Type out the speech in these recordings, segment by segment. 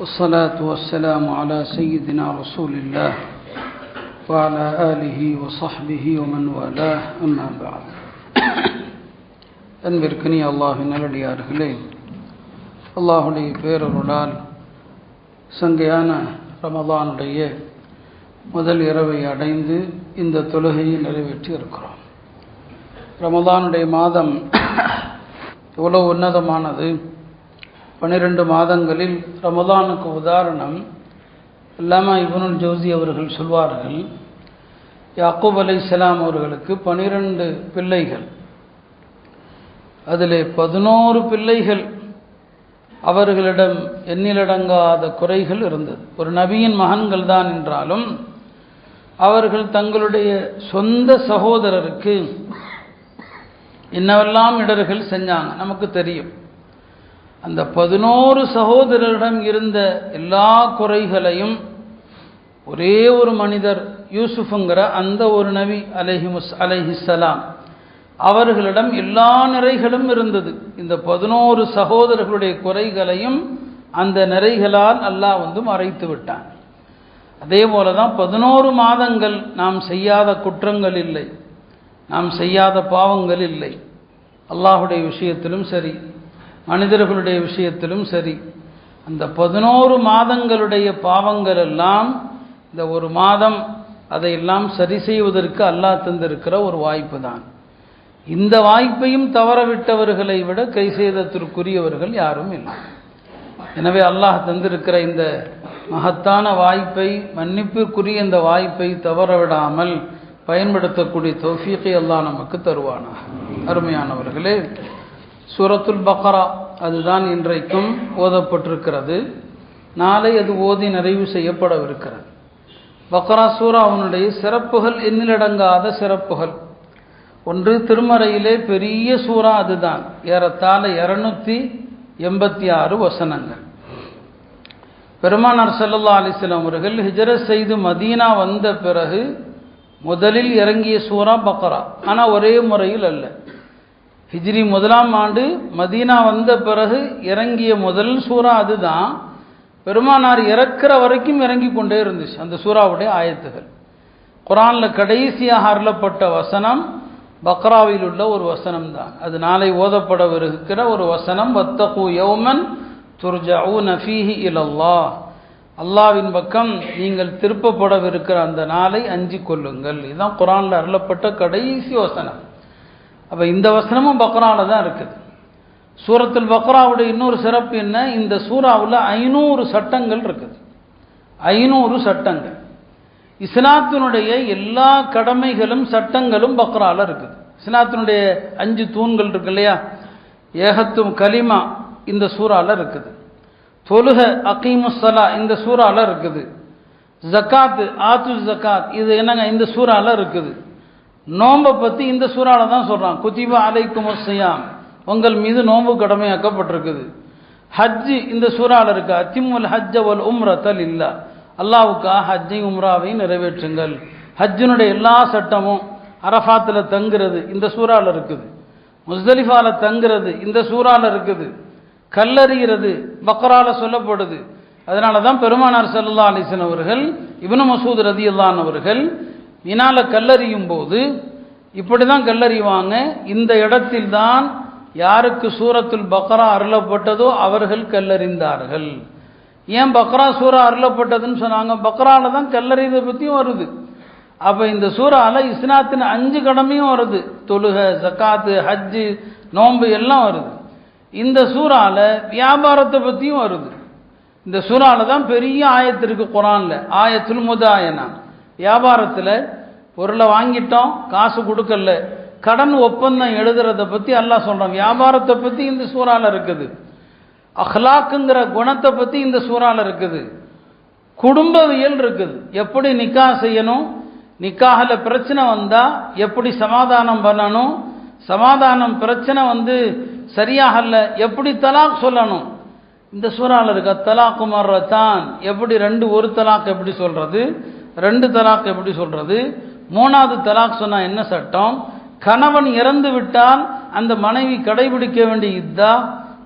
والصلاة والسلام على سيدنا رسول الله وعلى آله وصحبه ومن والاه أما بعد அன்பிற்கினி அல்லாஹின் நல்லடியார்களே அல்லாஹுடைய பேரருளால் சங்கையான ரமதானுடைய முதல் இரவை அடைந்து இந்த தொழுகையை நிறைவேற்றி இருக்கிறோம் ரமதானுடைய மாதம் எவ்வளோ உன்னதமானது பன்னிரெண்டு மாதங்களில் ரமதானுக்கு உதாரணம் அல்லாமா இபனுல் ஜோசி அவர்கள் சொல்வார்கள் யாக்கூப் அலை இஸ்லாம் அவர்களுக்கு பனிரெண்டு பிள்ளைகள். அதில் பதினோரு பிள்ளைகள் அவர்களிடம் எண்ணிலடங்காத குறைகள் இருந்தது. ஒரு நபியின் மகன்கள் தான் என்றாலும் அவர்கள் தங்களுடைய சொந்த சகோதரருக்கு என்னவெல்லாம் இடர்கள் செஞ்சாங்க. நமக்கு தெரியும். அந்த பதினோரு சகோதரரிடம் இருந்த எல்லா குறைகளையும் ஒரே ஒரு மனிதர் யூசுஃபுங்கிற அந்த ஒரு நபி அலஹிமுஸ் அலஹிசலாம் அவர்களிடம் எல்லா நிறைகளும் இருந்தது. இந்த பதினோரு சகோதரர்களுடைய குறைகளையும் அந்த நிறைகளால் அல்லாஹ் வந்து மறைத்து விட்டான். அதே போல தான் பதினோரு மாதங்கள் நாம் செய்யாத குற்றங்கள் இல்லை நாம் செய்யாத பாவங்கள் இல்லை. அல்லாஹுடைய விஷயத்திலும் சரி. மனிதர்களுடைய விஷயத்திலும் சரி அந்த பதினோரு மாதங்களுடைய பாவங்கள் எல்லாம் இந்த ஒரு மாதம் அதையெல்லாம் சரி செய்வதற்கு அல்லாஹ் தந்திருக்கிற ஒரு வாய்ப்பு தான். இந்த வாய்ப்பையும் தவறவிட்டவர்களை விட கை செய்தத்திற்குரியவர்கள் யாரும் இல்லை. எனவே அல்லாஹ் தந்திருக்கிற இந்த மகத்தான வாய்ப்பை மன்னிப்பிற்குரிய இந்த வாய்ப்பை தவறவிடாமல் பயன்படுத்தக்கூடிய தௌஃபீக்கை அல்லாஹ் நமக்கு தருவானாக. அருமையானவர்களே சூரத்துல் பக்ரா அதுதான் இன்றைக்கும் ஓதப்பட்டிருக்கிறது. நாளை அது ஓதி நிறைவு செய்யப்படவிருக்கிறது. பக்ரா சூராவுனுடைய சிறப்புகள் எண்ணிலடங்காத சிறப்புகள். ஒன்று திருமறையிலே பெரிய சூறா அதுதான். ஏறத்தாழ இரநூத்தி எண்பத்தி ஆறு வசனங்கள். பெருமானார் சல்லல்லா அலிஸ்லாம் அவர்கள் ஹிஜரத் செய்து மதீனா வந்த பிறகு முதலில் இறங்கிய சூறா பக்ரா ஆனால் ஒரே முறையில் அல்ல. ஹிஜ்ரி முதலாம் ஆண்டு மதீனா வந்த பிறகு இறங்கிய முதல் சூறா அதுதான். பெருமானார் இறக்கிற வரைக்கும் இறங்கி கொண்டே இருந்துச்சு அந்த சூறாவுடைய ஆயத்துகள். குரானில் கடைசியாக அருளப்பட்ட வசனம் பக்ராவில் உள்ள ஒரு வசனம் தான் அது நாளை ஓதப்படவிருக்கிற ஒரு வசனம் வத்தகு யௌமன் துர்ஜவு நஃபீஹி இலல்லா அல்லாவின் பக்கம் நீங்கள் திருப்பப்படவிருக்கிற அந்த நாளை அஞ்சி கொள்ளுங்கள். இதுதான் குரானில் அருளப்பட்ட கடைசி வசனம். அப்போ இந்த வசனமும் பக்ராவில் தான் இருக்குது. சூரத்தில் பக்ராவுடைய இன்னொரு சிறப்பு என்ன? இந்த சூறாவில் ஐநூறு சட்டங்கள் இருக்குது. ஐநூறு சட்டங்கள். இஸ்லாத்தினுடைய எல்லா கடமைகளும் சட்டங்களும் பக்ராவில் இருக்குது. இஸ்லாத்தினுடைய அஞ்சு தூண்கள் இருக்கு இல்லையா? ஏகத்தும் கலிமா இந்த சூறாவில் இருக்குது. தொழுக அகீமுசலா இந்த சூறாவில் இருக்குது. ஜக்காத்து ஆத்து ஜக்காத் இது என்னங்க? இந்த சூறாவில் இருக்குது. நோம்பை பற்றி இந்த சூறாவில் தான் சொல்கிறான் குத்திபா அலைக்கும் செய்யாம் உங்கள் மீது நோம்பு கடமையாக்கப்பட்டிருக்குது. ஹஜ்ஜு இந்த சூறாவில் இருக்கு. அத்திமுல் ஹஜ்ஜ வல் உம்ரத்தல் இல்லா அல்லாவுக்கா ஹஜ்ஜை உம்ராவையும் நிறைவேற்றுங்கள். ஹஜ்ஜினுடைய எல்லா சட்டமும் அரஃபாத்தில் தங்குறது இந்த சூறாவில் இருக்குது. முஸ்தலிஃபாவில் தங்குறது இந்த சூறாவில் இருக்குது. கல்லறிகிறது பக்ரால சொல்லப்படுது. அதனால தான் பெருமானார் சல்லா அலிசன் அவர்கள் இவனு மசூத் ரதி அல்லான் அவர்கள் வினால கல்லறியும் போது இப்படி தான் கல்லறிவாங்க. இந்த இடத்தில் தான் யாருக்கு சூரத்துல் பக்ரா அருளப்பட்டதோ அவர்கள் கல்லறிந்தார்கள். ஏன் பக்ரா சூறா அருளப்பட்டதுன்னு சொன்னாங்க? பக்ரால தான் கல்லறியதை பற்றியும் வருது. அப்போ இந்த சூறால இஸ்லாத்தின் அஞ்சு கடமையும் வருது. தொழுக ஜக்காத்து ஹஜ்ஜு நோன்பு எல்லாம் வருது. இந்த சூறால வியாபாரத்தை பற்றியும் வருது. இந்த சூறால தான் பெரிய ஆயத்திற்கு குரானில். ஆயத்துல் முதாயனா. வியாபாரத்தில் பொருளை வாங்கிட்டோம் காசு கொடுக்கல. கடன் ஒப்பந்தம் எழுதுறத பற்றி எல்லாம் சொல்கிறோம் வியாபாரத்தை பற்றி இந்த சூறால இருக்குது. அஹ்லாக்குங்கிற குணத்தை பற்றி இந்த சூறால இருக்குது. குடும்பவியல் இருக்குது. எப்படி நிக்கா செய்யணும்? நிக்காகில் பிரச்சனை வந்தால் எப்படி சமாதானம் பண்ணணும்? சமாதானம் பிரச்சனை வந்து சரியாகல எப்படி தலாக் சொல்லணும்? இந்த சூறால இருக்க. தலாக்கு மர்றத்தான் எப்படி ரெண்டு ஒரு தலாக் எப்படி சொல்றது? ரெண்டு தலாக் எப்படி சொல்றது? மூணாவது தலாக் சொன்னா என்ன சட்டம்? கணவன் இறந்து விட்டால் அந்த மனைவி கடைபிடிக்க வேண்டிய இதா?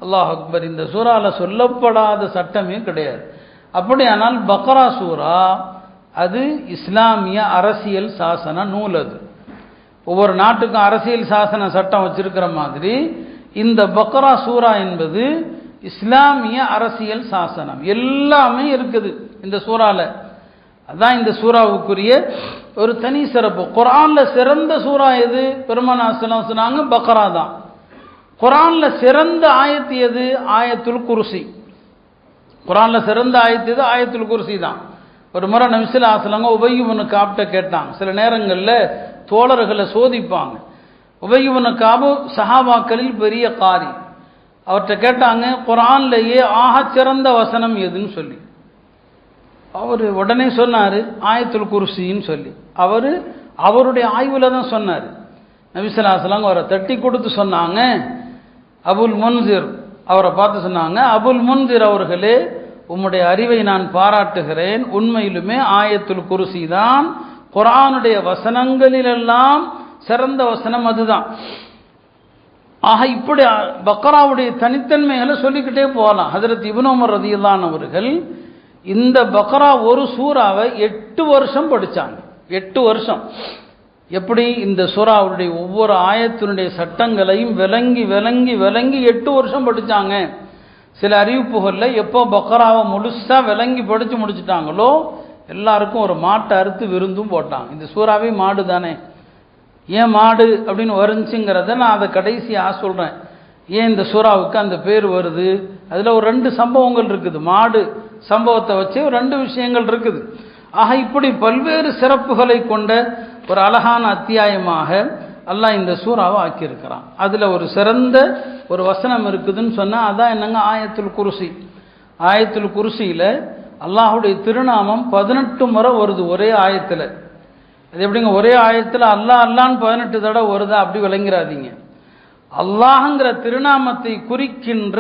அல்லாஹ் அக்பர் இந்த சூறால சொல்லப்படாத சட்டமே கிடையாது. அப்படியானால் பக்ரா சூரா அது இஸ்லாமிய அரசியல் சாசன நூல் அது. ஒவ்வொரு நாட்டுக்கும் அரசியல் சாசன சட்டம் வச்சிருக்கிற மாதிரி இந்த பக்ரா சூரா என்பது இஸ்லாமிய அரசியல் சாசனம். எல்லாமே இருக்குது இந்த சூறாவில் அதான் இந்த சூறாவுக்குரிய ஒரு தனி சிறப்பு. குரான்ல சிறந்த சூறா எது? பெருமானாசனம் சொன்னாங்க பக்ரா தான். குரான்ல சிறந்த ஆயத்து எது? ஆயத்துல் குருசி. குரான்ல சிறந்த ஆயத்து எது? ஆயத்துல் குருசி தான். ஒரு முறை நபிசில் ஆசலங்க உபயுமனு காப்ட கேட்டாங்க. சில நேரங்களில் தோழர்களை சோதிப்பாங்க. உபயுமனு காபு சஹாபாக்களில் பெரிய காரி. அவர்கிட்ட கேட்டாங்க குரான்லேயே ஆக சிறந்த வசனம் எதுன்னு சொல்லி. அவர் உடனே சொன்னார் ஆயத்துல் குருசின்னு சொல்லி. அவர் அவருடைய ஆய்வில் தான் சொன்னார். நபிசலாசலாங்க அவரை தட்டி கொடுத்து சொன்னாங்க அபுல் முன்சிர் அவரை பார்த்து சொன்னாங்க அபுல் முன்சிர் அவர்களே உம்முடைய அறிவை நான் பாராட்டுகிறேன். உண்மையிலுமே ஆயத்துல் குருசி தான். குரானுடைய வசனங்களிலெல்லாம் சிறந்த வசனம் அதுதான். ஆக இப்படி பக்ராவுடைய தனித்தன்மைகளை சொல்லிக்கிட்டே போகலாம். ஹதரத் இபுனோமர் ரதியில்லான் அவர்கள் இந்த பக்ரா ஒரு சூறாவை எட்டு வருஷம் படித்தாங்க எட்டு வருஷம். எப்படி? இந்த சூறாவுடைய ஒவ்வொரு ஆயத்தினுடைய சட்டங்களையும் விளங்கி விளங்கி விளங்கி எட்டு வருஷம் படித்தாங்க சில அறிவிப்புகளில் எப்போ பக்ராவை முழுசாக விளங்கி படித்து முடிச்சிட்டாங்களோ எல்லாருக்கும் ஒரு மாட்டை அறுத்து விருந்தும் போட்டாங்க. இந்த சூறாவே மாடு தானே. ஏன் மாடு அப்படின்னு வருச்சுங்கிறத நான் அதை கடைசியாக சொல்கிறேன் ஏன் இந்த சூறாவுக்கு அந்த பேர் வருது? அதில் ஒரு ரெண்டு சம்பவங்கள் இருக்குது. மாடு சம்பவத்தை வச்சு ஒரு ரெண்டு விஷயங்கள் இருக்குது. ஆக இப்படி பல்வேறு சிறப்புகளை கொண்ட ஒரு அழகான அத்தியாயமாக அல்லாஹ் இந்த சூறாவை ஆக்கியிருக்கிறான். அதில் ஒரு சிறந்த ஒரு வசனம் இருக்குதுன்னு சொன்னால் அதான் என்னங்க? ஆயத்துல் குருசி. ஆயத்துல் குருசியில் அல்லாஹுடைய திருநாமம் பதினெட்டு முறை வருது ஒரே ஆயத்தில். அது எப்படிங்க? ஒரே ஆயத்தில் அல்லாஹ் அல்லான்னு பதினெட்டு தடவை வருதா? அப்படி விளங்கிறாதீங்க. அல்லாஹங்கிற திருநாமத்தை குறிக்கின்ற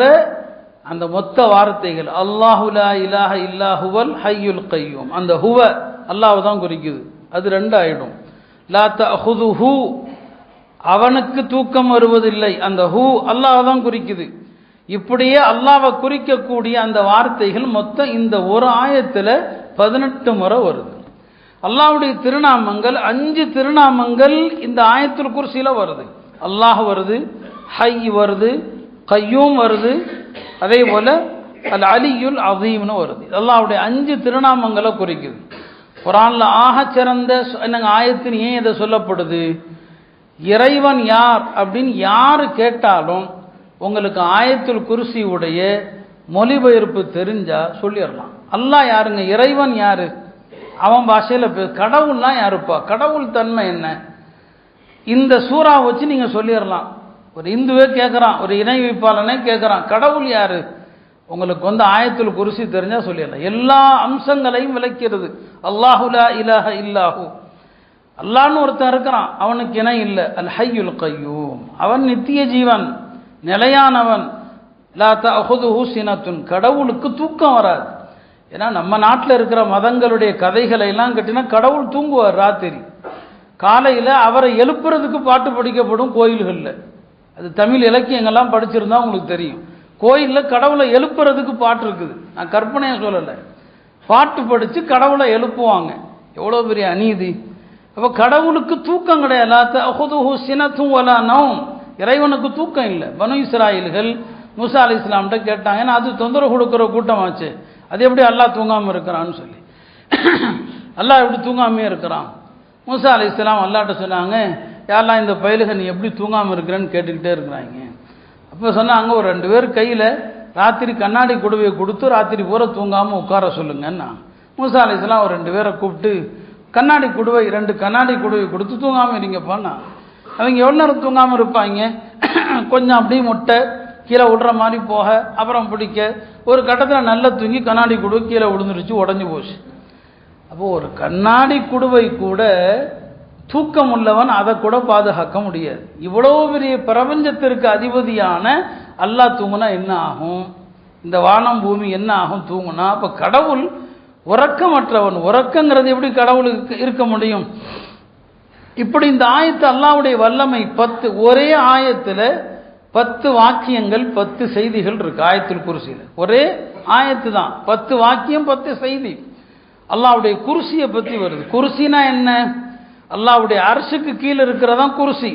அந்த மொத்த வார்த்தைகள் அல்லாஹுலா இலாஹ இல்லாஹுவல் ஹையுல் கையும். அந்த ஹுவ அல்லாஹ் தான் குறிக்குது. அது ரெண்டு ஆயிடும் லா தஹுது ஹூ அவனுக்கு தூக்கம் வருவதில்லை. அந்த ஹூ அல்லாஹ் தான் குறிக்குது. இப்படியே அல்லாவை குறிக்கக்கூடிய அந்த வார்த்தைகள் மொத்தம் இந்த ஒரு ஆயத்தில் பதினெட்டு முறை வருது. அல்லாவுடைய திருநாமங்கள் அஞ்சு திருநாமங்கள் இந்த ஆயத்தில் குர்சியில் வருது. அல்லாஹ் வருது ஹை வருது கையூம் வருது அதே போல் அல் அலியுல் அதீம்னு வருது. அல்லாவுடைய அஞ்சு திருநாமங்களை குறிக்குது. குரானில் ஆக சிறந்த என்னங்க ஆயத்தின் ஏன் இதை சொல்லப்படுது? இறைவன் யார் அப்படின்னு யார் கேட்டாலும் உங்களுக்கு ஆயத்துல் குருசியுடைய மொழிபெயர்ப்பு தெரிஞ்சா சொல்லிடலாம். அல்லாஹ் யாருங்க? இறைவன் யாரு? அவன் பாஷையில் பே கடவுள்லாம் யாருப்பா? கடவுள் தன்மை என்ன? இந்த சூறா வச்சு நீங்கள் சொல்லிடலாம். ஒரு இந்துவே கேட்குறான் ஒரு இணை வைப்பாளனே கேட்குறான் கடவுள் யார்? உங்களுக்கு வந்து ஆயத்தில் குருசி தெரிஞ்சால் சொல்லிடலாம். எல்லா அம்சங்களையும் விளக்கிறது. அல்லாஹுலா இலாஹ இல்லாஹூ. அல்லான்னு ஒருத்தன் இருக்கிறான் அவனுக்கு இணை இல்லை. அல் ஹையுல் கையூம். அவன் நித்திய ஜீவன் நிலையானவன். லா தஹுதுஹு சினத்துன். கடவுளுக்கு தூக்கம் வராது. ஏன்னா நம்ம நாட்டில் இருக்கிற மதங்களுடைய கதைகளை எல்லாம் கட்டினா கடவுள் தூங்குவார் ராத்திரி. காலையில் அவரை எழுப்புறதுக்கு பாட்டு படிக்கப்படும் கோயில்களில். அது தமிழ் இலக்கியங்கள்லாம் படிச்சிருந்தா உங்களுக்கு தெரியும். கோயிலில் கடவுளை எழுப்புறதுக்கு பாட்டு இருக்குது. நான் கற்பனையாக சொல்லலை. பாட்டு படித்து கடவுளை எழுப்புவாங்க. எவ்வளோ பெரிய அநீதி. அப்போ கடவுளுக்கு தூக்கம் கிடையாது. இறைவனுக்கு தூக்கம் இல்லை. பனு இஸ்ராயில்கள் முசா அலி இஸ்லாம்கிட்ட கேட்டாங்க ஏன்னா அது தொந்தரவு கொடுக்குற கூட்டமாச்சு. அது எப்படி அல்லாஹ் தூங்காமல் இருக்கிறான்னு சொல்லி. அல்லாஹ் எப்படி தூங்காமே இருக்கிறான்? மூசா அலி இஸ்லாம் அல்லாட்ட சொன்னாங்க யாரெல்லாம் இந்த பயிலுக நீ எப்படி தூங்காமல் இருக்கிறேன்னு கேட்டுக்கிட்டே இருக்கிறாங்க. அப்போ சொன்னாங்க ஒரு ரெண்டு பேர் கையில் ராத்திரி கண்ணாடி குடுவையை கொடுத்து ராத்திரி பூரா தூங்காமல் உட்கார சொல்லுங்கன்னா மூசா அலி ஒரு ரெண்டு பேரை கூப்பிட்டு கண்ணாடி குடுவை ரெண்டு கண்ணாடி குடுவை கொடுத்து தூங்காமல் இருங்கப்பாண்ணா அவங்க எவ்வளோ நேரம் தூங்காமல் இருப்பாங்க? கொஞ்சம் அப்படியே முட்டை கீழே விடுற மாதிரி போக அப்புறம் பிடிக்க ஒரு கட்டத்தில் நல்லா தூங்கி கண்ணாடி குடுவை கீழே விழுந்துருச்சு உடஞ்சி போச்சு. அப்போது ஒரு கண்ணாடி குடுவை கூட தூக்கம் உள்ளவன் அதை கூட பாதுகாக்க முடியாது. இவ்வளோ பெரிய பிரபஞ்சத்திற்கு அதிபதியான அல்லாஹ் தூங்குனா என்ன ஆகும்? இந்த வானம் பூமி என்ன ஆகும்? தூங்குனா அப்போ கடவுள் உறக்கமற்றவன். உறக்கங்கிறது எப்படி கடவுளுக்கு இருக்க முடியும்? இப்படி இந்த ஆயத்து அல்லாவுடைய வல்லமை பத்து ஒரே ஆயத்தில் பத்து வாக்கியங்கள் பத்து செய்திகள் இருக்கு ஆயத்தில் குருசியில். ஒரே ஆயத்து தான். பத்து வாக்கியம் பத்து செய்தி. அல்லாவுடைய குருசியை பற்றி வருது. குருசினா என்ன? அல்லாவுடைய அரசுக்கு கீழே இருக்கிறதான் குருசி.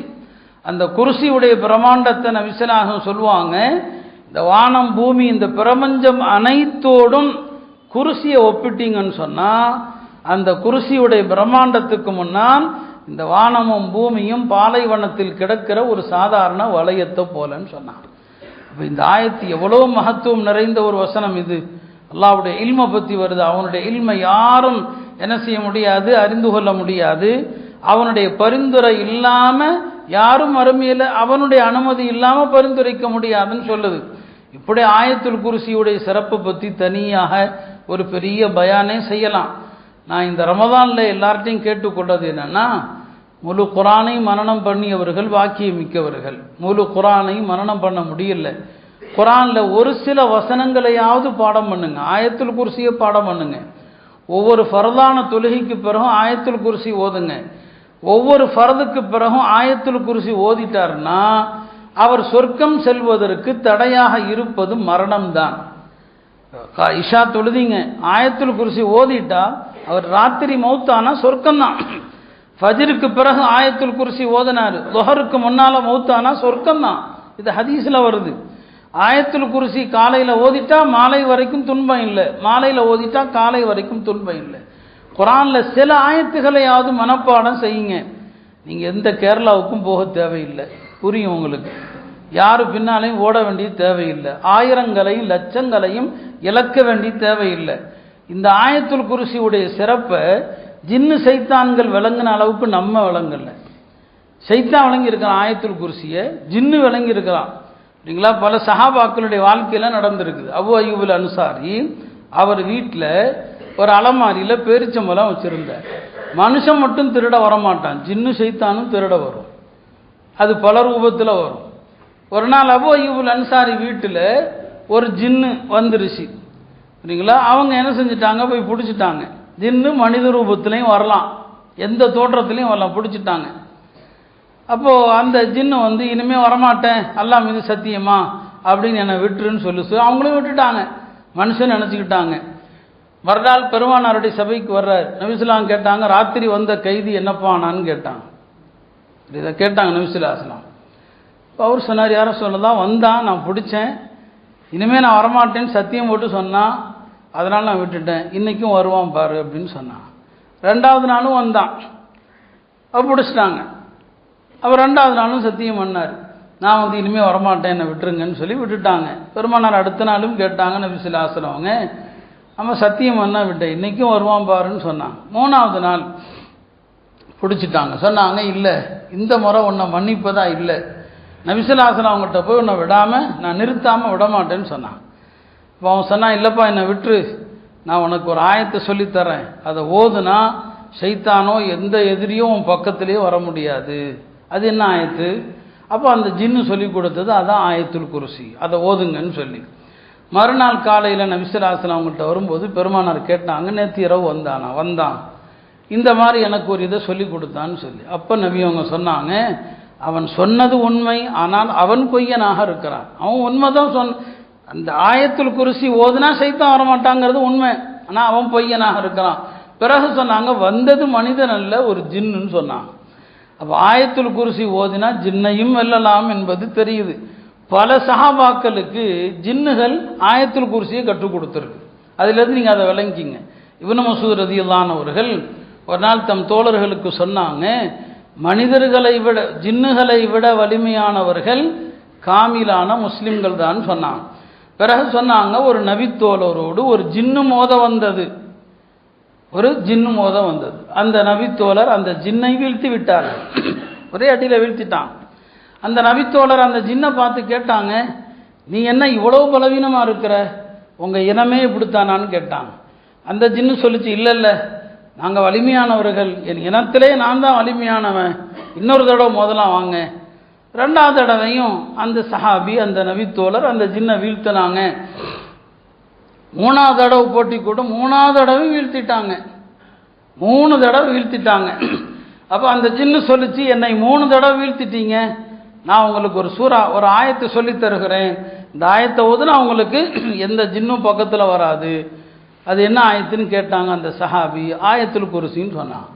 அந்த குருசியுடைய பிரமாண்டத்தை நபிசனாக சொல்லுவாங்க இந்த வானம் பூமி இந்த பிரபஞ்சம் அனைத்தோடும் குருசியை ஒப்பிட்டீங்கன்னு சொன்னால் அந்த குருசியுடைய பிரம்மாண்டத்துக்கு முன்னால் இந்த வானமும் பூமியும் பாலைவனத்தில் கிடக்கிற ஒரு சாதாரண வளையத்தை போலன்னு சொன்னான் அப்போ இந்த ஆயத்து எவ்வளோ மகத்துவம் நிறைந்த ஒரு வசனம் இது. அல்லாவுடைய இல்மை பற்றி வருது. அவனுடைய இல்மை யாரும் என்ன செய்ய முடியாது அறிந்து கொள்ள முடியாது. அவனுடைய பரிந்துரை இல்லாமல் யாரும் அருமையில் அவனுடைய அனுமதி இல்லாமல் பரிந்துரைக்க முடியாதுன்னு சொல்லுது. இப்படி ஆயத்துல் குருசியுடைய சிறப்பை பற்றி தனியாக ஒரு பெரிய பயானே செய்யலாம். நான் இந்த ரமதானில் எல்லார்ட்டையும் கேட்டுக்கொண்டது என்னென்னா முழு குரானை மரணம் பண்ணியவர்கள் வாக்கியம் மிக்கவர்கள் முழு குரானை மரணம் பண்ண முடியல. குரானில் ஒரு சில வசனங்களையாவது பாடம் பண்ணுங்க. ஆயத்துல் குருசியை பாடம் பண்ணுங்க. ஒவ்வொரு ஃபரதான தொழுகைக்கு பிறகும் ஆயத்துல் குருசி ஓதுங்க. ஒவ்வொரு ஃபரதுக்கு பிறகும் ஆயத்துல் குருசி ஓதிட்டார்னா அவர் சொர்க்கம் செல்வதற்கு தடையாக இருப்பது மரணம்தான். இஷா தொழுதிங்க. ஆயத்துல் குருசி ஓதிட்டா அவர் ராத்திரி மௌத்தானா சொர்க்கம்தான். ஃபஜிருக்கு பிறகு ஆயத்துல் குருசி ஓதினார். தொஹருக்கு முன்னால் மௌத்தானா சொர்க்கம்தான். இது ஹதீஸில் வருது. ஆயத்துல் குருசி காலையில் ஓதிட்டா மாலை வரைக்கும் துன்பம் இல்லை. மாலையில் ஓதிட்டா காலை வரைக்கும் துன்பம் இல்லை. குரானில் சில ஆயத்துகளையாவது மனப்பாடம் செய்யுங்க. நீங்கள் எந்த கேரளாவுக்கும் போக தேவையில்லை. புரியும் உங்களுக்கு. யார் பின்னாலையும் ஓட வேண்டிய தேவையில்லை. ஆயிரங்களையும் லட்சங்களையும் இழக்க வேண்டிய தேவையில்லை. இந்த ஆயத்துல் குருசியுடைய சிறப்பை ஜின்னு சைத்தான்கள் விளங்கின அளவுக்கு நம்ம விளங்கல. சைத்தான் விளங்கி இருக்கிறான் ஆயத்துல் குருசியை ஜின்னு விளங்கி இருக்கிறான் இல்லைங்களா? பல சஹாபாக்களுடைய வாழ்க்கையில் நடந்திருக்குது. அபு அயூபுல் அனுசாரி அவர் வீட்டில் ஒரு அலமாரியில் பேரிச்சம்பழம் வச்சுருந்தார். மனுஷன் மட்டும் திருட வரமாட்டான். ஜின்னு சைத்தானும் திருட வரும். அது பல ரூபத்தில் வரும். ஒரு நாள் அபு இவள் அன்சாரி வீட்டில் ஒரு ஜின்னு வந்துருச்சு. சரிங்களா அவங்க என்ன செஞ்சிட்டாங்க? போய் பிடிச்சிட்டாங்க. ஜின்னு மனித ரூபத்துலேயும் வரலாம். எந்த தோற்றத்துலையும் வரலாம். பிடிச்சிட்டாங்க. அப்போது அந்த ஜின்னு வந்து இனிமேல் வரமாட்டேன். அல்லா மீது சத்தியமா? அப்படின்னு என்னை விட்டுருன்னு சொல்லி சொல்லி அவங்களும் விட்டுட்டாங்க. மனுஷன் நினச்சிக்கிட்டாங்க. மறுநாள் பெருமானாருடைய சபைக்கு வர்றார். நபிசுலாம் கேட்டாங்க ராத்திரி வந்த கைதி என்னப்பானான்னு கேட்டாங்க. இதை கேட்டாங்க நபிசுல்லாஸ்லாம் இப்போ அவர் சொன்னார் யாரும் சொல்லதான் வந்தான் நான் பிடிச்சேன். இனிமேல் நான் வரமாட்டேன்னு சத்தியம் போட்டு சொன்னான் அதனால் நான் விட்டுட்டேன். இன்றைக்கும் வருவான் பாரு அப்படின்னு சொன்னான் ரெண்டாவது நாளும் வந்தான். அவர் பிடிச்சிட்டாங்க. அவர் ரெண்டாவது நாளும் சத்தியம் பண்ணார். நான் வந்து இனிமேல் வரமாட்டேன் என்னை விட்டுருங்கன்னு சொல்லி விட்டுட்டாங்க. பெருமானார் அடுத்த நாளும் கேட்டாங்க நபி அவங்க நம்ம சத்தியம் பண்ணா விட்ட இன்றைக்கும் வருவான் பாருன்னு சொன்னாங்க. மூணாவது நாள் பிடிச்சிட்டாங்க. சொன்னாங்க இல்லை இந்த முறை உன்னை மன்னிப்பதா இல்லை. நவிசலாசன் அவங்ககிட்ட போய் உன்னை விடாமல் நான் நிறுத்தாமல் விட மாட்டேன்னு சொன்னான் இப்போ அவன் சொன்னான் இல்லைப்பா என்னை விட்டுரு. நான் உனக்கு ஒரு ஆயத்தை சொல்லித்தரேன். அதை ஓதுனா சைத்தானோ எந்த எதிரியும் உன் பக்கத்துலேயே வர முடியாது. அது என்ன ஆயத்து? அப்போ அந்த ஜின்னு சொல்லி கொடுத்தது அதான் ஆயத்துல் குருசி. அதை ஓதுங்கன்னு சொல்லி. மறுநாள் காலையில் நபிசலாசனம் அவங்கள்ட்ட வரும்போது பெருமானார் கேட்டாங்க நேற்று இரவு வந்தானா வந்தான். இந்த மாதிரி எனக்கு ஒரு இதை சொல்லி கொடுத்தான்னு சொல்லி. அப்போ நபி அவங்க சொன்னாங்க அவன் சொன்னது உண்மை ஆனால் அவன் பொய்யனாக இருக்கிறான். அவன் உண்மை தான் சொன்ன அந்த ஆயத்தில் குறிசி ஓதுனா சைத்தான் வரமாட்டாங்கிறது உண்மை. ஆனால் அவன் பொய்யனாக இருக்கிறான். பிறகு சொன்னாங்க வந்தது மனிதன் அல்ல ஒரு ஜின்னுன்னு சொன்னாங்க. அப்போ ஆயத்துல் குருசி ஓதினா ஜின்னையும் வெல்லலாம் என்பது தெரியுது. பல சஹாபாக்களுக்கு ஜின்னுகள் ஆயத்துல் குருசியை கற்றுக் கொடுத்துருக்கு. அதுலேருந்து நீங்கள் அதை விளங்கிக்கிங்க இவன மசூத் ரதியில்லானவர்கள் ஒரு நாள் தம் தோழர்களுக்கு சொன்னாங்க மனிதர்களை விட ஜின்னுகளை விட வலிமையானவர்கள் காமிலான முஸ்லிம்கள் தான் சொன்னாங்க. பிறகு சொன்னாங்க ஒரு நபித்தோழரோடு ஒரு ஜின்னு மோத வந்தது. ஒரு ஜின்னு மோத வந்தது. அந்த நபித்தோழர் அந்த ஜின்னை வீழ்த்தி விட்டார் ஒரே அடியில் வீழ்த்திட்டான். அந்த நபித்தோழர் அந்த ஜின்னை பார்த்து கேட்டாங்க நீ என்ன இவ்வளோ பலவீனமாக இருக்கிற? உங்கள் இனமே இப்படித்தானான்னு கேட்டாங்க. அந்த ஜின்னு சொல்லிச்சு இல்லை இல்லை நாங்கள் வலிமையானவர்கள். என் இனத்திலே நான் தான் வலிமையானவன். இன்னொரு தடவை முதலாம் வாங்க. ரெண்டாவது தடவையும் அந்த சஹாபி அந்த நபித்தோழர் அந்த ஜின்னை வீழ்த்தினாங்க. மூணாவது தடவை போட்டி கூட மூணாவது தடவை வீழ்த்திட்டாங்க. மூணு தடவை வீழ்த்திட்டாங்க. அப்போ அந்த ஜின்னு சொல்லிச்சு என்னை மூணு தடவை வீழ்த்திட்டீங்க. நான் உங்களுக்கு ஒரு சூறா ஒரு ஆயத்தை சொல்லித் தருகிறேன். இந்த ஆயத்தை ஓதுனா உங்களுக்கு எந்த ஜின்னும் பக்கத்தில் வராது. அது என்ன ஆயத்துன்னு கேட்டாங்க அந்த சஹாபி. ஆயத்தில் குருசின்னு சொன்னான்.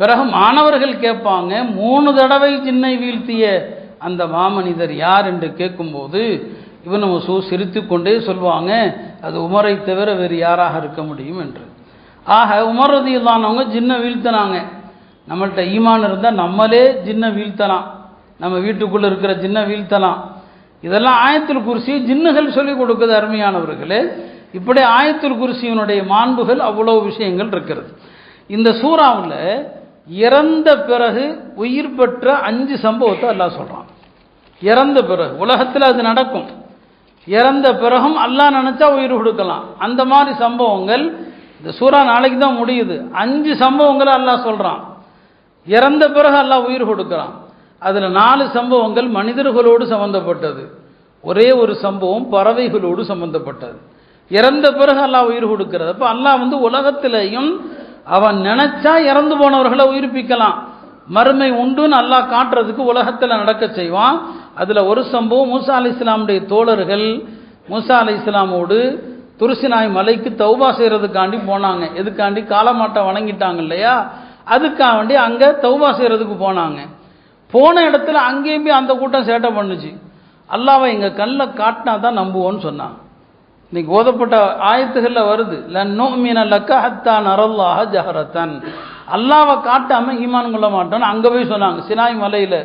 பிறகு மாணவர்கள் கேட்பாங்க மூணு தடவை ஜின்னை வீழ்த்திய அந்த மாமனிதர் யார் என்று கேட்கும்போது இவன் சூ சிரித்து கொண்டே சொல்லுவாங்க அது உமரை தவிர வேறு யாராக இருக்க முடியும் என்று. ஆக உமர் ரதியில்லானவங்க ஜின்னை வீழ்த்தினாங்க. நம்மள்ட்ட ஈமான் இருந்தால் நம்மளே ஜின்னை வீழ்த்தலாம். நம்ம வீட்டுக்குள்ளே இருக்கிற சின்ன வீழ்த்தலாம். இதெல்லாம் ஆயத்தில் குருசி ஜின்னுகள் சொல்லிக் கொடுக்குது அருமையானவர்களே. இப்படி ஆயத்தில் குருசியினுடைய மாண்புகள் அவ்வளோ விஷயங்கள் இருக்கிறது. இந்த சூறாவில் இறந்த பிறகு உயிர் பெற்ற அஞ்சு சம்பவத்தை எல்லாம் சொல்கிறான் இறந்த பிறகு உலகத்தில் அது நடக்கும். இறந்த பிறகும் அல்லாஹ் நினச்சா உயிர் கொடுக்கலாம். அந்த மாதிரி சம்பவங்கள் இந்த சூறா நாளைக்கு தான் முடியுது. அஞ்சு சம்பவங்களை அல்லாஹ் சொல்கிறான் இறந்த பிறகு அல்லாஹ் உயிர் கொடுக்குறான். அதில் நாலு சம்பவங்கள் மனிதர்களோடு சம்பந்தப்பட்டது. ஒரே ஒரு சம்பவம் பறவைகளோடு சம்பந்தப்பட்டது. இறந்த பிறகு அல்லாஹ் உயிர் கொடுக்கிறது. அப்போ அல்லாஹ் வந்து உலகத்திலையும் அவன் நினைச்சா இறந்து போனவர்களை உயிர்ப்பிக்கலாம். மறுமை உண்டுன்னு அல்லாஹ் காட்டுறதுக்கு உலகத்தில் நடக்க செய்வான். அதில் ஒரு சம்பவம் மூசா அலி இஸ்லாமுடைய தோழர்கள் மூசா அலி இஸ்லாமோடு துருசினாய் மலைக்கு தௌபா செய்கிறதுக்காண்டி போனாங்க. எதுக்காண்டி? காலமாட்டை வணங்கிட்டாங்க இல்லையா? அதுக்காக வேண்டி அங்கே தௌபா செய்கிறதுக்கு போனாங்க. போன இடத்துல அங்கேயுமே அந்த கூட்டம் சேட்டை பண்ணுச்சு. அல்லாவை எங்கள் கண்ணில் காட்டினா தான் நம்புவோன்னு சொன்னான். இன்னைக்கு ஓதப்பட்ட ஆயத்துகளில் வருது. லன்னோ மீன லக்க ஹத்தான் அரல்லாஹ ஜஹரத்தன். அல்லாவை காட்டாமல் ஈமான் கொள்ள மாட்டோன்னு அங்கே போய் சொன்னாங்க. சினாய் மலையில்.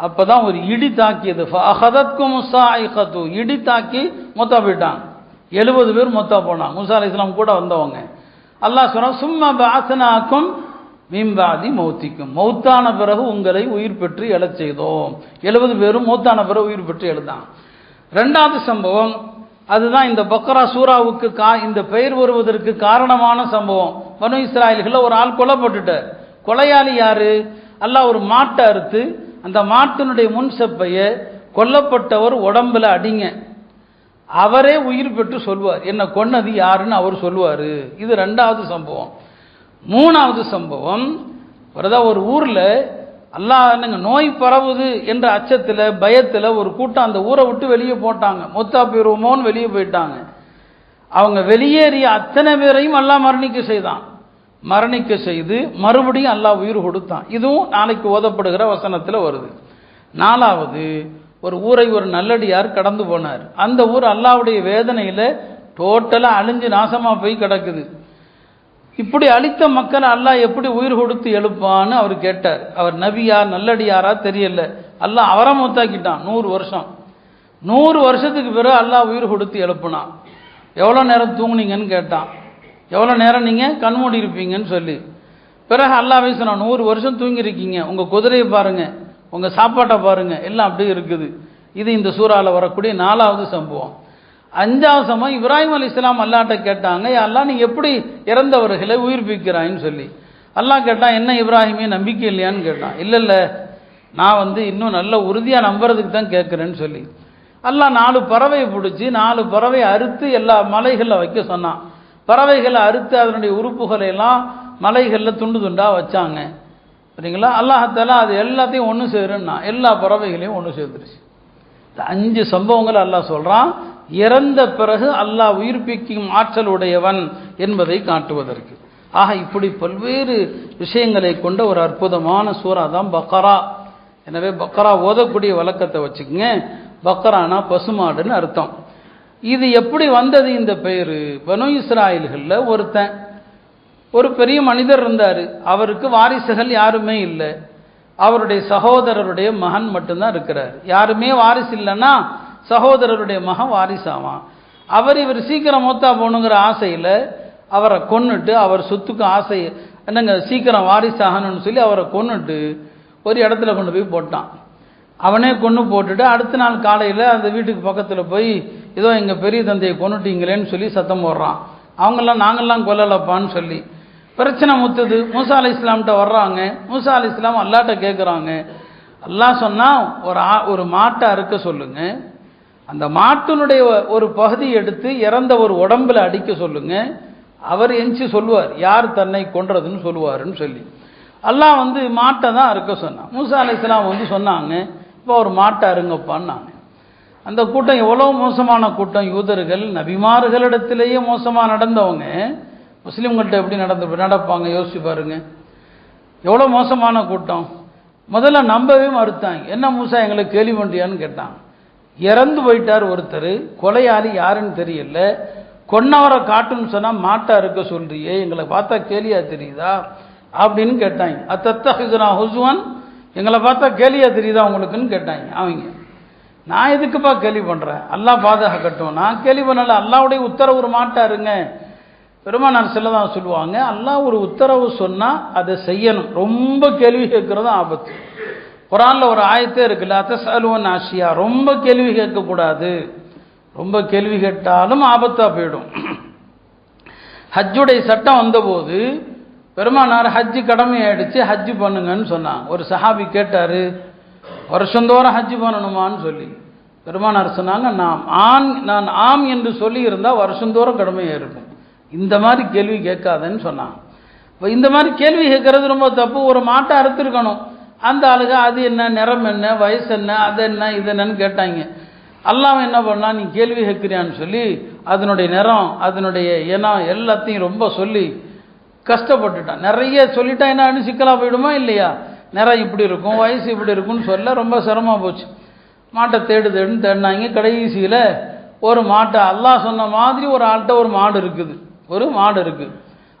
அப்போ தான் ஒரு இடி தாக்கியது. அஹதத்கும் முசாஇகத்து இடி தாக்கி மொத்தா போயிட்டாங்க எழுபது பேர் மொத்தா போனாங்க. முசா அலி இஸ்லாம் கூட வந்தவங்க. அல்லாஹ் சொன்னா சும்மா பாசனாக்கும் மீம்பாதி மௌத்திக்கும். மௌத்தான பிறகு உங்களை உயிர் பெற்று எழச் செய்தோம். எழுபது பேரும் மௌத்தான பிறகு உயிர் பெற்று எழுதான் ரெண்டாவது சம்பவம் அதுதான் இந்த பக்ரா சூராவுக்கு கா இந்த பெயர் வருவதற்கு காரணமான சம்பவம். பனு இஸ்ராயல்களில் ஒரு ஆள் கொல்லப்பட்டுட்டார் கொலையாளி யாரு? அல்லாஹ் ஒரு மாட்டை அறுத்து அந்த மாட்டினுடைய முன் செப்பைய கொல்லப்பட்டவர் உடம்புல அடிங்க. அவரே உயிர் பெற்று சொல்வார். என்ன கொன்னது யாருன்னு அவர் சொல்லுவார் இது ரெண்டாவது சம்பவம். மூணாவது சம்பவம் வரதா ஒரு ஊரில் அல்லாஹ் என்னங்க நோய் பரவுது என்ற அச்சத்தில் பயத்தில் ஒரு கூட்டம் அந்த ஊரை விட்டு வெளியே போட்டாங்க. மொத்தா போயிருவோமோன்னு வெளியே போயிட்டாங்க. அவங்க வெளியேறிய அத்தனை பேரையும் அல்லாஹ் மரணிக்க செய்தான். மரணிக்க செய்து மறுபடியும் அல்லாஹ் உயிர் கொடுத்தான். இதுவும் நாளைக்கு ஓதப்படுகிற வசனத்தில் வருது. நாலாவது ஒரு ஊரை ஒரு நல்லடியார் கடந்து போனார். அந்த ஊர் அல்லாவுடைய வேதனையில் டோட்டலாக அழிஞ்சு நாசமாக போய் கிடக்குது. இப்படி அழித்த மக்களை அல்லாஹ் எப்படி உயிர் கொடுத்து எழுப்பான்னு அவர் கேட்டார். அவர் நபியா நல்லடியாரா தெரியல. அல்லாஹ் அவரை மூத்தாக்கிட்டான் நூறு வருஷம். நூறு வருஷத்துக்கு பிறகு அல்லாஹ் உயிர் கொடுத்து எழுப்புனான். எவ்வளோ நேரம் தூங்குனீங்கன்னு கேட்டான். எவ்வளோ நேரம் நீங்கள் கண்மூடி இருப்பீங்கன்னு சொல்லி. பிறகு அல்லாஹ் சொன்னான் நூறு வருஷம் தூங்கியிருக்கீங்க. உங்கள் குதிரையை பாருங்கள் உங்கள் சாப்பாட்டை பாருங்கள் எல்லாம் அப்படியே இருக்குது. இது இந்த சூறாவில் வரக்கூடிய நாலாவது சம்பவம். அஞ்சாவது சமயம் இப்ராஹிம் அலி இஸ்லாம் அல்லாட்ட கேட்டாங்க அல்லா நீ எப்படி இறந்தவர்களை உயிர்ப்பிக்கிறாயின்னு சொல்லி. அல்லா கேட்டான் என்ன இப்ராஹிமே நம்பிக்கை இல்லையான்னு கேட்டான். இல்லை இல்லை நான் வந்து இன்னும் நல்ல உறுதியாக நம்புறதுக்கு தான் கேட்குறேன்னு சொல்லி. அல்லா நாலு பறவையை பிடிச்சி நாலு பறவையை அறுத்து எல்லா மலைகளில் வைக்க சொன்னான். பறவைகளை அறுத்து அதனுடைய உறுப்புகளை எல்லாம் மலைகளில் துண்டு துண்டாக வச்சாங்க. சரிங்களா? அல்லாஹத்தால அது எல்லாத்தையும் ஒன்று சேருன்னா எல்லா பறவைகளையும் ஒன்று சேர்ந்துருச்சு இந்த அஞ்சு சம்பவங்கள் அல்லாஹ் சொல்கிறான் இறந்த பிறகு அல்லாஹ் உயிர்ப்பிக்கும் ஆற்றல் உடையவன் என்பதை காட்டுவதற்கு. ஆக இப்படி பல்வேறு விஷயங்களை கொண்ட ஒரு அற்புதமான சூறா தான் பக்கரா. எனவே பக்கரா ஓதக்கூடிய வழக்கத்தை வச்சுக்கோங்க. பக்கரானா பசுமாடுன்னு அர்த்தம். இது எப்படி வந்தது இந்த பெயர்? பனு இஸ்ராயல்களில் ஒருத்தன் ஒரு பெரிய மனிதர் இருந்தார். அவருக்கு வாரிசுகள் யாருமே இல்லை. அவருடைய சகோதரருடைய மகன் மட்டும்தான் இருக்கிறார். யாருமே வாரிசு இல்லைன்னா சகோதரருடைய மகன் வாரிசாவான். அவர் இவர் சீக்கிரம் மூத்தா போகணுங்கிற ஆசையில் அவரை கொன்னுட்டு அவர் சொத்துக்கு ஆசை என்னங்க சீக்கிரம் வாரிசாகணும்னு சொல்லி அவரை கொன்னுட்டு ஒரு இடத்துல கொண்டு போய் போட்டான். அவனே கொன்று போட்டுட்டு அடுத்த நாள் காலையில் அந்த வீட்டுக்கு பக்கத்தில் போய் ஏதோ எங்கள் பெரிய தந்தையை கொண்டுட்டீங்களேன்னு சொல்லி சத்தம் போடுறான். அவங்கெல்லாம் நாங்கள்லாம் கொல்லலப்பான்னு சொல்லி. பிரச்சனை முத்துது. மூசா அலி இஸ்லாம்கிட்ட வர்றாங்க. மூசா அலி இஸ்லாம் அல்லாட்ட கேட்குறாங்க எல்லாம் சொன்னால் ஒரு ஆ ஒரு மாட்டை அறுக்க சொல்லுங்கள் அந்த மாட்டினுடைய ஒரு பகுதி எடுத்து இறந்த ஒரு உடம்புல அடிக்க சொல்லுங்க. அவர் எஞ்சி சொல்லுவார் யார் தன்னை கொன்றதுன்னு சொல்லுவாருன்னு சொல்லி. அல்லாஹ் வந்து மாட்டை தான் அறுக்க சொன்னான். மூசா அலி இஸ்லாம் வந்து சொன்னாங்க இப்போ ஒரு மாட்டை அருங்கப்பான்னு அந்த கூட்டம் எவ்வளோ மோசமான கூட்டம் யூதர்கள் நபிமார்களிடத்திலேயே மோசமாக நடந்தவங்க. முஸ்லீம்கள்ட்ட எப்படி நடந்து நடப்பாங்க யோசிச்சு பாருங்க. எவ்வளோ மோசமான கூட்டம். முதல்ல நம்பவே மறுத்தாங்க என்ன மூசா எங்களுக்கு கேள்வி பண்ணுறியான்னு கேட்டான். இறந்து போயிட்டார் ஒருத்தர். கொலையாளி யாருன்னு தெரியல. கொன்னவரை காட்டுன்னு சொன்னால் மாட்டா இருக்க சொல்றியே எங்களை பார்த்தா கேலியா தெரியுதா? அப்படின்னு கேட்டாங்க. அத்தத்த ஹிசுனா ஹுசுவன் எங்களை பார்த்தா கேலியா தெரியுதா உங்களுக்குன்னு கேட்டாங்க அவங்க. நான் எதுக்குப்பா கேள்வி பண்ணுறேன் அல்லாஹ் பாதுகாக்கட்டும். நான் கேள்வி பண்ணல. அல்லாவுடைய உத்தரவு ஒரு மாட்டாருங்க பெருமானார் செல்ல சொல்லுவாங்க. அல்லா ஒரு உத்தரவு சொன்னால் அதை செய்யணும். ரொம்ப கேள்வி கேட்குறதும் ஆபத்து. குரானில் ஒரு ஆயத்தே இருக்குல்ல அத்தசலுவன் ஆசியா ரொம்ப கேள்வி கேட்கக்கூடாது. ரொம்ப கேள்வி கேட்டாலும் ஆபத்தாக போயிடும். ஹஜ்ஜுடைய சட்டம் வந்தபோது பெருமானார் ஹஜ்ஜு கடமையாயிடுச்சு ஹஜ்ஜு பண்ணுங்கன்னு சொன்னாங்க. ஒரு சஹாபி கேட்டார் வருஷந்தோறும் ஹஜ்ஜு பண்ணணுமான்னு சொல்லி. பெருமானார் சொன்னாங்க நாம் ஆண் நான் ஆம் என்று சொல்லி இருந்தால் வருஷந்தோறும் கடமையாக இருக்கும். இந்த மாதிரி கேள்வி கேட்காதன்னு சொன்னாங்க. இப்போ இந்த மாதிரி கேள்வி கேட்கறது ரொம்ப தப்பு. ஒரு மாட்டை அறுத்துருக்கணும். அந்த ஆளுக அது என்ன நிறம் என்ன வயசு என்ன அது என்ன இது என்னன்னு கேட்டாங்க. அல்லாம என்ன பண்ணா நீ கேள்வி கேட்குறியான்னு சொல்லி அதனுடைய நிறம் அதனுடைய இனம் எல்லாத்தையும் ரொம்ப சொல்லி கஷ்டப்பட்டுட்டான். நிறைய சொல்லிட்டா என்ன சிக்கலாக போயிடுமா இல்லையா? நிறம் இப்படி இருக்கும் வயசு இப்படி இருக்கும்னு சொல்ல ரொம்ப சிரமமாக போச்சு. மாட்டை தேடு தேடுன்னு தேடினாங்க. கடைசியில் ஒரு மாட்டை அல்லாஹ் சொன்ன மாதிரி ஒரு ஆள்கிட்ட ஒரு மாடு இருக்குது. ஒரு மாடு இருக்குது.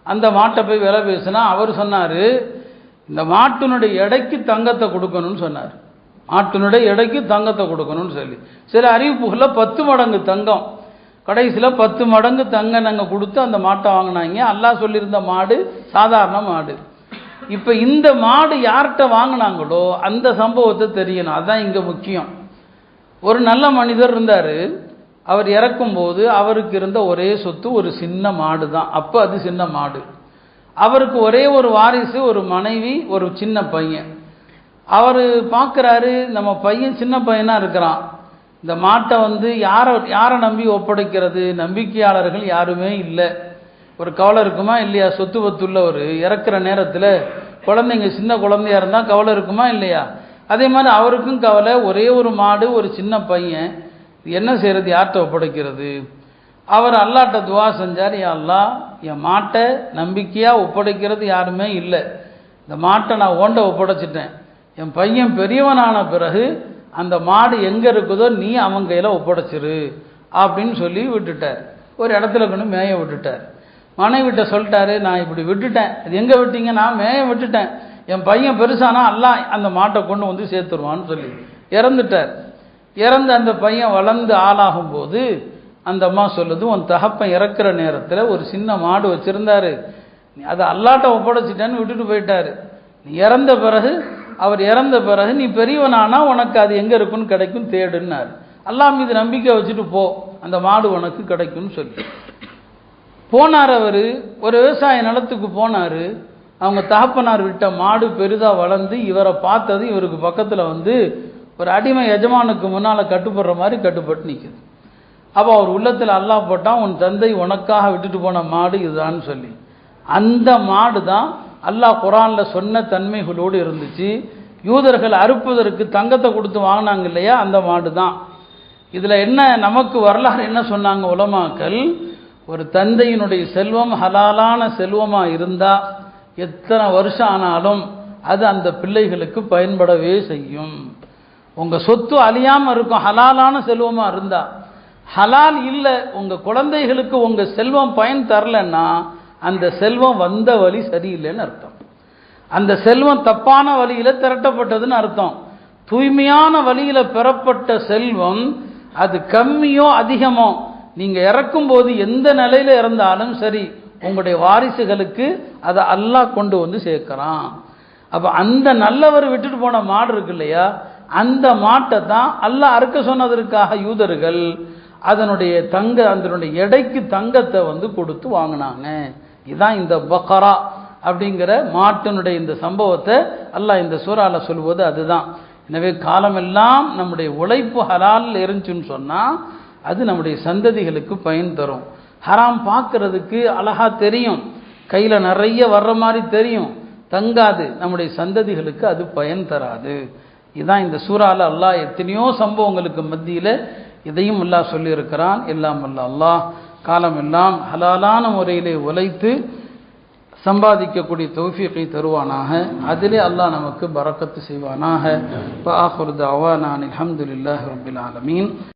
அந்த மாட்டை போய் விலை பேசினா அவர் சொன்னார் இந்த மாட்டினுடைய எடைக்கு தங்கத்தை கொடுக்கணும்னு சொன்னார். மாட்டினுடைய எடைக்கு தங்கத்தை கொடுக்கணும்னு சொல்லி. சில அறிவிப்புகளில் பத்து மடங்கு தங்கம். கடைசியில் பத்து மடங்கு தங்கம் நாங்கள் கொடுத்து அந்த மாட்டை வாங்கினாங்க. அல்லா சொல்லியிருந்த மாடு சாதாரண மாடு. இப்போ இந்த மாடு யார்கிட்ட வாங்கினாங்களோ அந்த சம்பவத்தை தெரியணும். அதுதான் இங்கே முக்கியம். ஒரு நல்ல மனிதர் இருந்தார். அவர் இறக்கும்போது அவருக்கு இருந்த ஒரே சொத்து ஒரு சின்ன மாடு தான் அப்போ அது சின்ன மாடு. அவருக்கு ஒரே ஒரு வாரிசு ஒரு மனைவி ஒரு சின்ன பையன். அவர் பார்க்குறாரு நம்ம பையன் சின்ன பையனாக இருக்கிறான். இந்த மாட்டை வந்து யாரை யாரை நம்பி ஒப்படைக்கிறது? நம்பிக்கையாளர்கள் யாருமே இல்லை. ஒரு கவலை இருக்குமா இல்லையா? சொத்து பத்துள்ளவர் இறக்குற நேரத்தில் குழந்தைங்க சின்ன குழந்தையா இருந்தால் கவலை இருக்குமா இல்லையா? அதே மாதிரி அவருக்கும் கவலை ஒரே ஒரு மாடு ஒரு சின்ன பையன். என்ன செய்கிறது யார்கிட்ட ஒப்படைக்கிறது? அவர் அல்லாட்ட துவா செஞ்சார் என் அல்லா என் மாட்டை நம்பிக்கையாக ஒப்படைக்கிறது யாருமே இல்லை. இந்த மாட்டை நான் ஓண்ட ஒப்படைச்சிட்டேன். என் பையன் பெரியவனான பிறகு அந்த மாடு எங்கே இருக்குதோ நீ அவன் கையில் ஒப்படைச்சிரு அப்படின்னு சொல்லி விட்டுட்டார். ஒரு இடத்துல கொண்டு மேய விட்டுட்டார். மனைவிட்ட சொல்லிட்டாரு நான் இப்படி விட்டுட்டேன். அது எங்கே விட்டீங்க? நான் மேய விட்டுட்டேன். என் பையன் பெருசானா? எல்லாம் அந்த மாட்டை கொண்டு வந்து சேர்த்துருவான்னு சொல்லி இறந்துட்டார். இறந்து அந்த பையன் வளர்ந்து ஆளாகும் போது அந்த அம்மா சொல்லுது உன் தகப்பன் இறக்குற நேரத்தில் ஒரு சின்ன மாடு வச்சுருந்தாரு. நீ அதை அல்லாட்ட ஒப்படைச்சிட்டேன்னு விட்டுட்டு போயிட்டாரு. நீ இறந்த பிறகு அவர் இறந்த பிறகு நீ பெரியவனானா உனக்கு அது எங்கே இருக்குன்னு கிடைக்கும் தேடுன்னார். அல்லாஹ் மீது நம்பிக்கை வச்சுட்டு போ அந்த மாடு உனக்கு கிடைக்கும்னு சொல்லி. போனார் அவர். ஒரு விவசாய நிலத்துக்கு போனார். அவங்க தகப்பனார் விட்ட மாடு பெரிதாக வளர்ந்து இவரை பார்த்தது இவருக்கு பக்கத்தில் வந்து ஒரு அடிமை எஜமானுக்கு முன்னால் கட்டுப்படுற மாதிரி கட்டுப்பட்டு நிற்குது அப்போ அவர் உள்ளத்தில் அல்லாஹ் போட்டான் உன் தந்தை உனக்காக விட்டுட்டு போன மாடு இதுதான்னு சொல்லி. அந்த மாடு தான் அல்லாஹ் குரானில் சொன்ன தன்மைகளோடு இருந்துச்சு. யூதர்கள் அறுப்பதற்கு தங்கத்தை கொடுத்து வாங்கினாங்க இல்லையா? அந்த மாடு தான் இதில் என்ன நமக்கு வரலாறு என்ன சொன்னாங்க உலமாக்கள்? ஒரு தந்தையினுடைய செல்வம் ஹலாலான செல்வமாக இருந்தால் எத்தனை வருஷம் ஆனாலும் அது அந்த பிள்ளைகளுக்கு பயன்படவே செய்யும். உங்கள் சொத்து அழியாமல் இருக்கும் ஹலாலான செல்வமாக இருந்தால் ஹலால் இல்லை உங்கள் குழந்தைகளுக்கு உங்கள் செல்வம் பயன் தரலன்னா அந்த செல்வம் வந்த வழி சரியில்லைன்னு அர்த்தம். அந்த செல்வம் தப்பான வழியில் திரட்டப்பட்டதுன்னு அர்த்தம். தூய்மையான வழியில் பெறப்பட்ட செல்வம் அது கம்மியோ அதிகமோ நீங்கள் இறக்கும்போது எந்த நிலையில் இறந்தாலும் சரி உங்களுடைய வாரிசுகளுக்கு அதை அல்லாஹ் கொண்டு வந்து சேர்க்குறான். அப்போ அந்த நல்லவர் விட்டுட்டு போன மாடு இருக்கு இல்லையா அந்த மாட்டை தான் அல்லாஹ் அறுக்க சொன்னதற்காக யூதர்கள் அதனுடைய தங்க அதனுடைய எடைக்கு தங்கத்தை வந்து கொடுத்து வாங்கினாங்க. இதுதான் இந்த பக்கரா அப்படிங்கிற மாட்டினுடைய இந்த சம்பவத்தை அல்லாஹ் இந்த சூறால சொல்வது அதுதான். எனவே காலமெல்லாம் நம்முடைய உழைப்பு ஹலால் இருந்துச்சுன்னு சொன்னால் அது நம்முடைய சந்ததிகளுக்கு பயன் தரும். ஹராம் பார்க்கறதுக்கு அழகா தெரியும். கையில் நிறைய வர்ற மாதிரி தெரியும். தங்காது. நம்முடைய சந்ததிகளுக்கு அது பயன் தராது. இதுதான் இந்த சூறால அல்லாஹ் எத்தனையோ சம்பவங்களுக்கு மத்தியில் இதையும் அல்லாஹ் சொல்லியிருக்கிறான் எல்லாம் அல்ல அல்லாஹ். காலம் எல்லாம் ஹலாலான முறையிலே உழைத்து சம்பாதிக்கக்கூடிய தௌஃபீக்கை தருவானாக. அதிலே அல்லாஹ் நமக்கு பறக்கத்து செய்வானாக. இப்போ ஆஹுர் தாவா நான் அலமதுல்லாஹ் ரபில் ஆலமீன்.